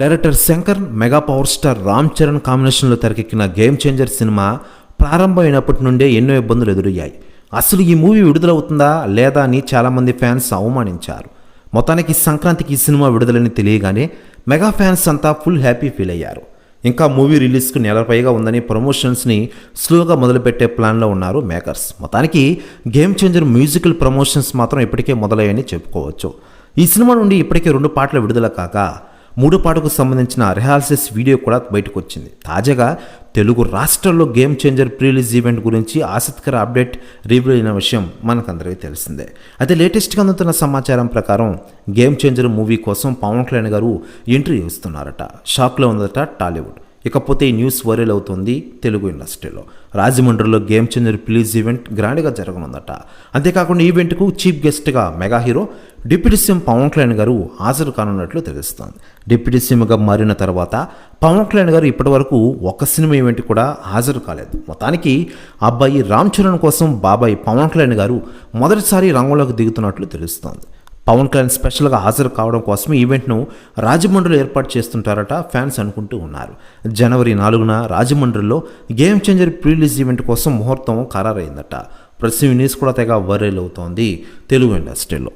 Director Shankar mega power star Ram Charan కాంబినేషన్లో తెరకెక్కిన game changer cinema ప్రారంభమైనప్పటి నుండే ఎన్నో ఇబ్బందులు ఎదురయ్యాయి. అసలు ఈ మూవీ విడుదలవుతుందా లేదా అని చాలామంది ఫ్యాన్స్ అవమానించారు. మొత్తానికి సంక్రాంతికి ఈ సినిమా విడుదలని తెలియగానే మెగా ఫ్యాన్స్ అంతా ఫుల్ హ్యాపీ ఫీల్ అయ్యారు. ఇంకా మూవీ రిలీజ్కు నెల పైగా ఉందని ప్రమోషన్స్ని స్లోగా మొదలుపెట్టే ప్లాన్లో ఉన్నారు మేకర్స్. మొత్తానికి గేమ్ చేంజర్ మ్యూజికల్ ప్రమోషన్స్ మాత్రం ఇప్పటికే మొదలయ్యని చెప్పుకోవచ్చు. ఈ సినిమా నుండి ఇప్పటికే రెండు పాటలు విడుదల కాగా మూడు పాటకు సంబంధించిన రిహార్సల్స్ వీడియో కూడా బయటకు వచ్చింది. తాజాగా తెలుగు రాష్ట్రాల్లో గేమ్ చేంజర్ ప్రీలీజ్ ఈవెంట్ గురించి ఆసక్తికర అప్డేట్ రివ్యూ అయిన విషయం మనకందరికీ తెలిసిందే. అయితే లేటెస్ట్గా అందుతున్న సమాచారం ప్రకారం గేమ్ చేంజర్ మూవీ కోసం పవన్ కళ్యాణ్ గారు ఎంట్రీ ఇస్తున్నారట. షాక్లో ఉందట టాలీవుడ్. ఇకపోతే ఈ న్యూస్ వైరల్ అవుతుంది తెలుగు ఇండస్ట్రీలో. రాజమండ్రిలో గేమ్ చేంజర్ ప్లీజ్ ఈవెంట్ గ్రాండ్గా జరగనుందట. అంతేకాకుండా ఈవెంట్కు చీఫ్ గెస్ట్గా mega hero deputy CM Pawan Kalyan గారు హాజరు కానున్నట్లు తెలుస్తోంది. డిప్యూటీ సీఎంగా మారిన తర్వాత పవన్ కళ్యాణ్ గారు ఇప్పటివరకు ఒక్క సినిమా ఈవెంట్ కూడా హాజరు కాలేదు. మొత్తానికి అబ్బాయి రామ్ చరణ్ కోసం బాబాయ్ పవన్ కళ్యాణ్ గారు మొదటిసారి రంగంలోకి దిగుతున్నట్లు తెలుస్తోంది. పవన్ కళ్యాణ్ స్పెషల్గా హాజరు కావడం కోసం ఈవెంట్ను రాజమండ్రిలో ఏర్పాటు చేస్తుంటారట ఫ్యాన్స్ అనుకుంటూ ఉన్నారు. జనవరి నాలుగున రాజమండ్రిలో గేమ్ చేంజర్ ప్రీలీజ్ ఈవెంట్ కోసం ముహూర్తం ఖరారైందట. ప్రతి న్యూస్ కూడా తెగ వైరల్ అవుతోంది తెలుగు ఇండస్ట్రీలో.